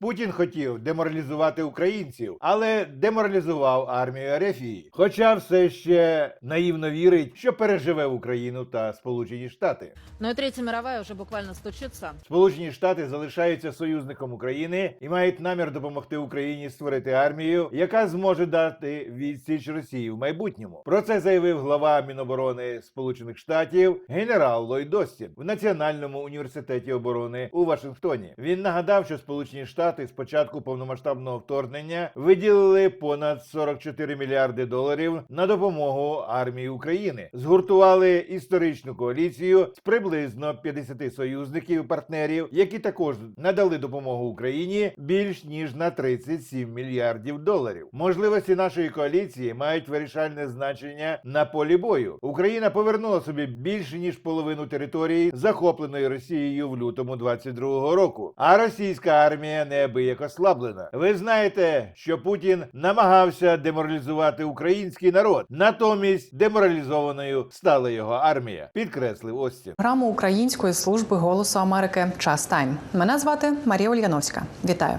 Путін хотів деморалізувати українців, але деморалізував армію Арефії. Хоча все ще наївно вірить, що переживе Україну та Сполучені Штати. Но и Третья мировая уже буквально стучится. Сполучені Штати залишаються союзником України і мають намір допомогти Україні створити армію, яка зможе дати відсіч Росії в майбутньому. Про це заявив глава Міноборони Сполучених Штатів генерал Ллойд Остін в Національному університеті оборони у Вашингтоні. Він нагадав, що Сполучені Штати з початку повномасштабного вторгнення виділили понад 44 мільярди доларів на допомогу армії України, згуртували історичну коаліцію з приблизно 50 союзників і партнерів, які також надали допомогу Україні більш ніж на 37 мільярдів доларів. Можливості нашої коаліції мають вирішальне значення на полі бою. Україна повернула собі більше ніж половину території, захопленої Росією в лютому 22-го року. А російська армія неабияк ослаблена. Ви знаєте, що Путін намагався деморалізувати український народ, натомість деморалізованою стала його армія, підкреслив Остін. Програму Української служби голосу Америки Час Тайм. Мене звати Марія Ульяновська. Вітаю.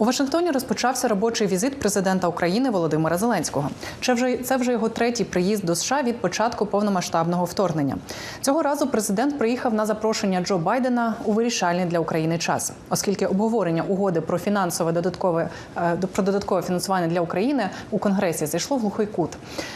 У Вашингтоні розпочався робочий візит президента України Володимира Зеленського. Це вже це вже його третій приїзд до США від початку повномасштабного вторгнення. Цього разу президент приїхав на запрошення Джо Байдена у вирішальний для України час, оскільки обговорення угоди про фінансове додаткове е, про додаткове фінансування для України у Конгресі зайшло в глухий кут.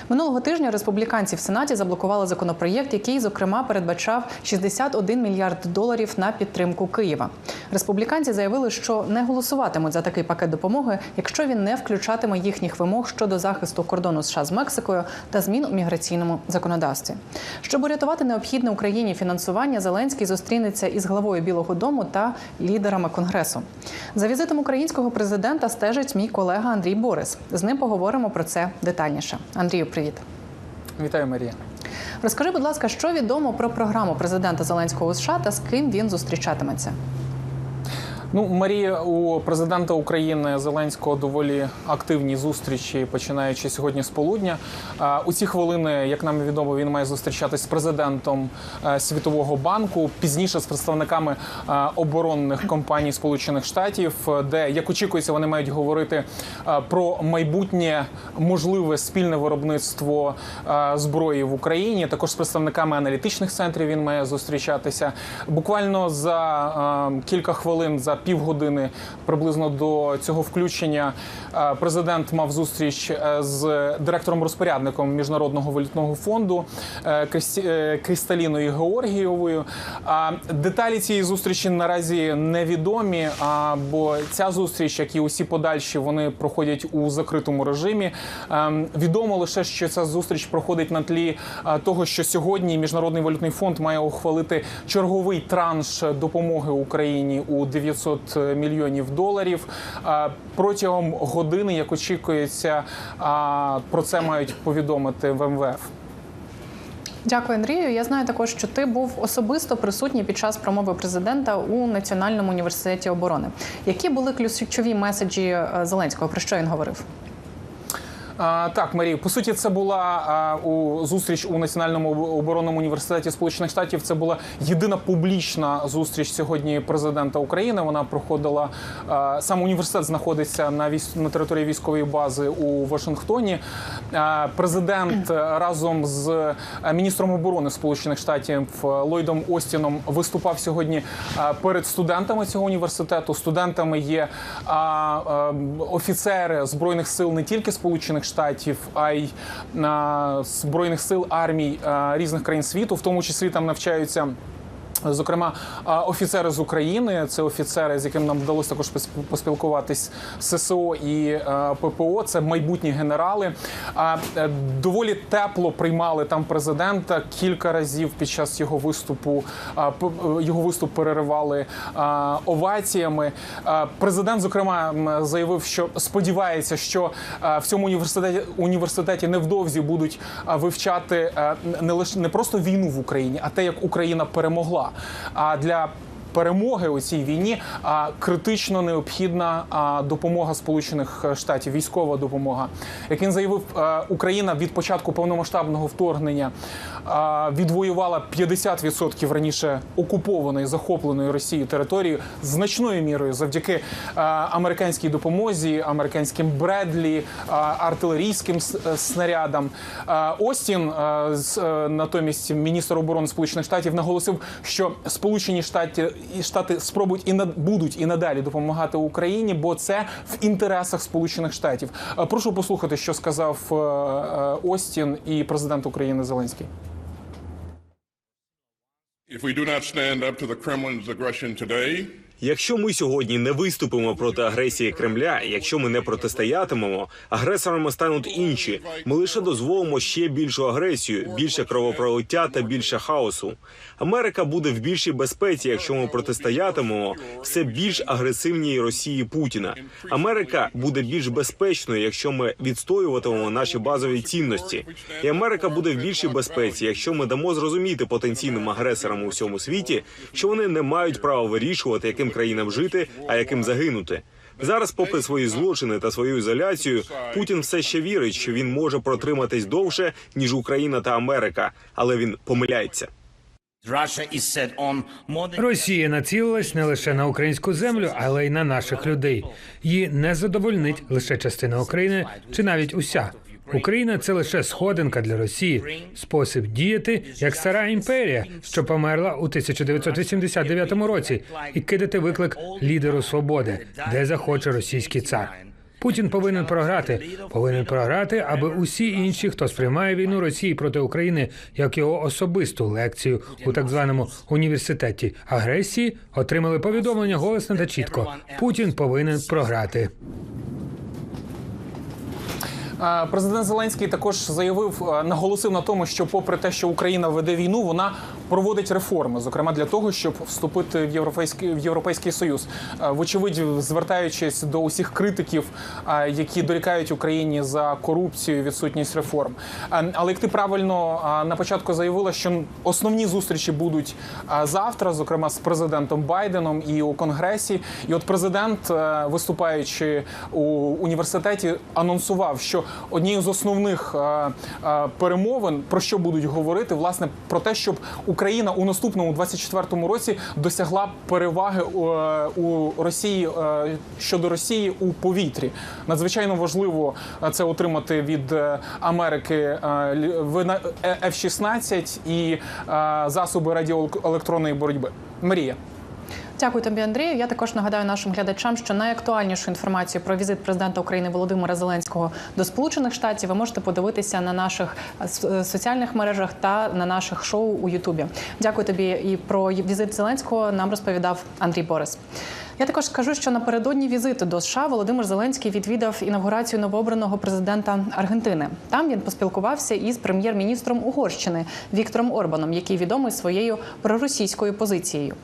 Минулого тижня республіканці в Сенаті заблокували законопроєкт, який зокрема передбачав 61 мільярд доларів на підтримку Києва. Республіканці заявили, що не голосуватимуть за такий пакет допомоги, якщо він не включатиме їхніх вимог щодо захисту кордону США з Мексикою та змін у міграційному законодавстві. Щоб урятувати необхідне Україні фінансування, Зеленський зустрінеться із главою Білого Дому та лідерами конгресу. За візитом українського президента стежить мій колега Андрій Борис. З ним поговоримо про це детальніше. Андрію, привіт. Вітаю, Марія. Розкажи, будь ласка, що відомо про програму президента Зеленського у США та з ким він зустрічатиметься? Ну, Марія, у президента України Зеленського доволі активні зустрічі, починаючи сьогодні з полудня. У ці хвилини, як нам відомо, він має зустрічатись з президентом е, Світового банку, пізніше з представниками е, оборонних компаній Сполучених Штатів, де як очікується, вони мають говорити е, про майбутнє можливе спільне виробництво зброї в Україні. Також з представниками аналітичних центрів він має зустрічатися. Буквально за кілька хвилин, за півгодини приблизно до цього включення, е, президент мав зустріч е, з директором-розпорядником міжнародного валютного фонду е, Крісталіною Георгієвою. Деталі цієї зустрічі наразі невідомі. Бо ця зустріч, як і усі подальші, вони проходять у закритому режимі. Відомо лише, що ця зустріч проходить на тлі того, що сьогодні міжнародний валютний фонд має ухвалити черговий транш допомоги Україні у 900 мільйонів доларів. Е, Протягом години, як очікується, про це мають повідомити в МВФ. Дякую, Андрію. Я знаю також, що ти був особисто присутній під час промови президента у Національному університеті оборони. Які були ключові меседжі е, Зеленського? Про що він говорив? А, так, Марію, по суті, це була а, у зустріч у Національному оборонному університеті Сполучених Штатів. Це була єдина публічна зустріч сьогодні президента України. Вона проходила а, сам університет знаходиться на військ на території військової бази у Вашингтоні. А, президент е, разом з е, міністром оборони Сполучених Штатів е, Ллойдом Остіном виступав сьогодні перед студентами цього університету. Студентами є а, е, офіцери збройних сил не тільки Сполучених Штатів, а й збройних сил армій різних країн світу, в тому числі там навчаються. Зокрема, офіцери з України, це офіцери, з якими нам вдалося також пос- поспілкуватись ССО і е, ППО. Це майбутні генерали. Е, доволі тепло приймали там президента кілька разів під час його виступу. е, Його виступ переривали оваціями. Президент, зокрема, заявив, що сподівається, що в цьому університеті університеті невдовзі будуть вивчати не лише не просто війну в Україні, а те, як Україна перемогла. А для перемоги у цій війні а, критично необхідна допомога Сполучених Штатів, військова допомога. Як він заявив, а, Україна від початку повномасштабного вторгнення відвоювала 50% раніше окупованої захопленої Росією території значною мірою завдяки американській допомозі, американським Бредлі, артилерійським е, снарядам. Остін е, натомість міністр оборони Сполучених Штатів наголосив, що Сполучені Штати і Штати спробують і над- будуть і надалі допомагати Україні, бо це в інтересах Сполучених Штатів. Прошу послухати, що сказав е, е, Остін і президент України Зеленський. If we do not stand up to the Kremlin's aggression today, Якщо ми сьогодні не виступимо проти агресії Кремля, якщо ми не протистоятимемо, агресорами стануть інші. Ми лише дозволимо ще більшу агресію, більше кровопролиття та більше хаосу. Америка буде в більшій безпеці, якщо ми протистоятимемо все більш агресивній Росії Путіна. Америка буде більш безпечною, якщо ми відстоюватимемо наші базові цінності. І Америка буде в більшій безпеці, якщо ми дамо зрозуміти потенційним агресорам у всьому світі, що вони не мають права вирішувати, яким країнам жити, а яким загинути. Зараз, попри свої злочини та свою ізоляцію, Путін все ще вірить, що він може протриматись довше ніж Україна та Америка, але він помиляється. Росія націлилась не лише на українську землю, але й на наших людей. Її не задовольнить лише частина України чи навіть уся. Україна це лише сходинка для Росії, спосіб діяти як стара імперія, що померла у 1989 році, і кидати виклик лідеру свободи, де захоче російський цар. Путін повинен програти, повинен програти, аби усі інші, хто сприймає війну Росії проти України як його особисту лекцію у так званому університеті агресії, отримали повідомлення голосно та чітко. Путін повинен програти. Е, Президент Зеленський також заявив, е, наголосив на тому, що, попри те, що Україна веде війну, вона проводить реформи, зокрема для того, щоб вступити в європейський в європейський союз. Е, Вочевидь, звертаючись до усіх критиків, е, які дорікають Україні за корупцію, відсутність реформ. Е, Але як ти правильно на початку заявила, що основні зустрічі будуть завтра, зокрема з президентом Байденом і у конгресі. І от президент, виступаючи у університеті, анонсував, що однією з основних перемовин про що будуть говорити, власне, про те, щоб Україна у наступному 24-му році досягла переваги е, у Росії е, щодо Росії у повітрі. Надзвичайно важливо е, це отримати від Америки е, лі- е, F-16 і засоби радіоелектронної боротьби. Марія. Дякую тобі, Андрію. Я також нагадаю нашим глядачам, що найактуальнішу інформацію про візит президента України Володимира Зеленського до Сполучених Штатів ви можете подивитися на наших е, е, соціальних мережах та на наших шоу у Ютубі. Дякую тобі. І про візит Зеленського нам розповідав Андрій Борис. Я також скажу, що напередодні візиту до США Володимир Зеленський відвідав інавгурацію новообраного президента Аргентини. Там він поспілкувався із прем'єр-міністром Угорщини Віктором Орбаном, який відомий своєю проросійською позицією.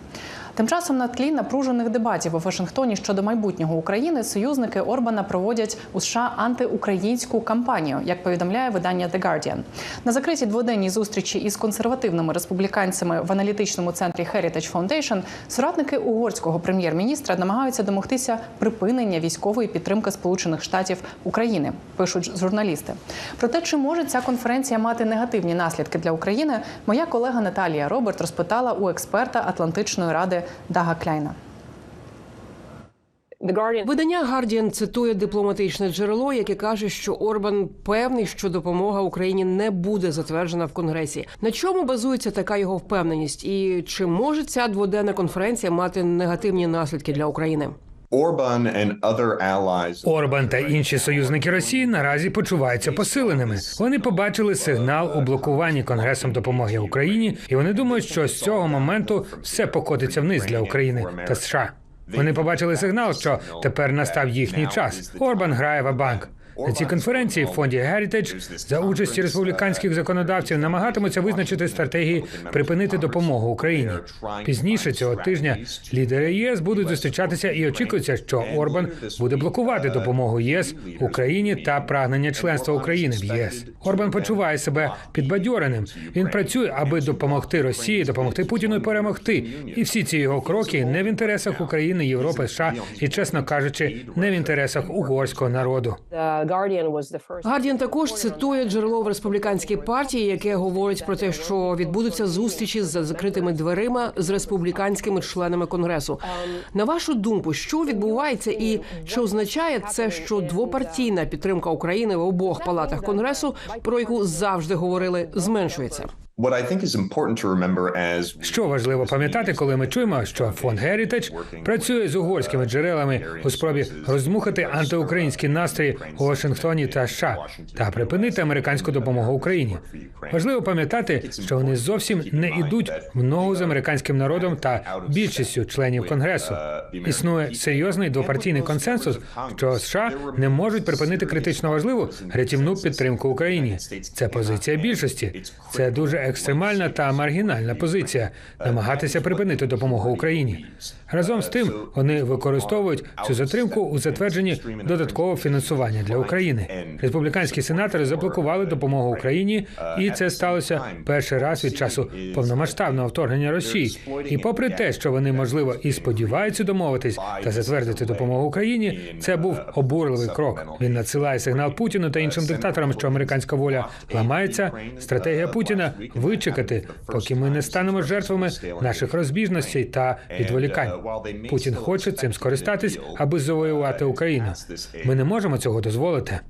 Тим часом на тлі напружених дебатів у Вашингтоні щодо майбутнього України союзники Орбана проводять у США антиукраїнську кампанію, як повідомляє видання The Guardian. На закритій дводенній зустрічі із консервативними республіканцями в аналітичному центрі Heritage Foundation соратники угорського прем'єр-міністра намагаються домогтися припинення військової підтримки Сполучених Штатів України. Пишуть журналісти. Про те, чи може ця конференція мати негативні наслідки для України, моя колега Наталія Роберт розпитала у експерта Атлантичної ради Дага Кляйна. Видання Гардіан цитує дипломатичне джерело, яке каже, що Орбан певний, що допомога Україні не буде затверджена в Конгресі. На чому базується така його впевненість? І чи може ця дводенна конференція мати негативні наслідки для України? Орбан та інші союзники Росії наразі почуваються посиленими. Вони побачили сигнал у блокуванні Конгресом допомоги Україні, і вони думають, що з цього моменту все покотиться вниз для України та США. Вони побачили сигнал, що тепер настав їхній час. Орбан грає в банк. На цій конференції в фонді Heritage за участі республіканських законодавців намагатимуться визначити стратегії припинити допомогу Україні. Пізніше цього тижня лідери ЄС будуть зустрічатися і очікується, що Орбан буде блокувати допомогу ЄС Україні та прагнення членства України в ЄС. Орбан почуває себе підбадьореним. Він працює, аби допомогти Росії, допомогти Путіну перемогти. І всі ці його кроки не в інтересах України, Європи, США і, чесно кажучи, не в інтересах угорського народу. Гардіан також цитує джерело в республіканській партії, яке говорить про те, що відбудуться зустрічі за закритими дверима з республіканськими членами конгресу. На вашу думку, що відбувається, і чи означає це, що двопартійна підтримка України в обох палатах конгресу, про яку завжди говорили, зменшується? Що важливо пам'ятати, коли ми чуємо, що фонд Heritage працює з угорськими джерелами у спробі роздмухати антиукраїнські настрої у Вашингтоні та США та припинити американську допомогу Україні. Важливо пам'ятати, що вони зовсім не йдуть в ногу з американським народом та більшістю членів конгресу. Існує серйозний двопартійний консенсус, що США не можуть припинити критично важливу рятівну підтримку Україні. Це позиція більшості. Це дуже екстремальна та маргінальна позиція намагатися припинити допомогу Україні. Разом з тим вони використовують цю затримку у затвердженні додаткового фінансування для України. Республіканські сенатори заблокували допомогу Україні, і це сталося перший раз від часу повномасштабного вторгнення Росії. І попри те, що вони можливо і сподіваються домовитись та затвердити допомогу Україні, це був обурливий крок. Він надсилає сигнал Путіну та іншим диктаторам, що американська воля ламається. Стратегія Путіна вичекати, поки ми не станемо жертвами наших розбіжностей та відволікань. Путін хоче цим скористатись, аби завоювати Україну. Ми не можемо цього дозволити.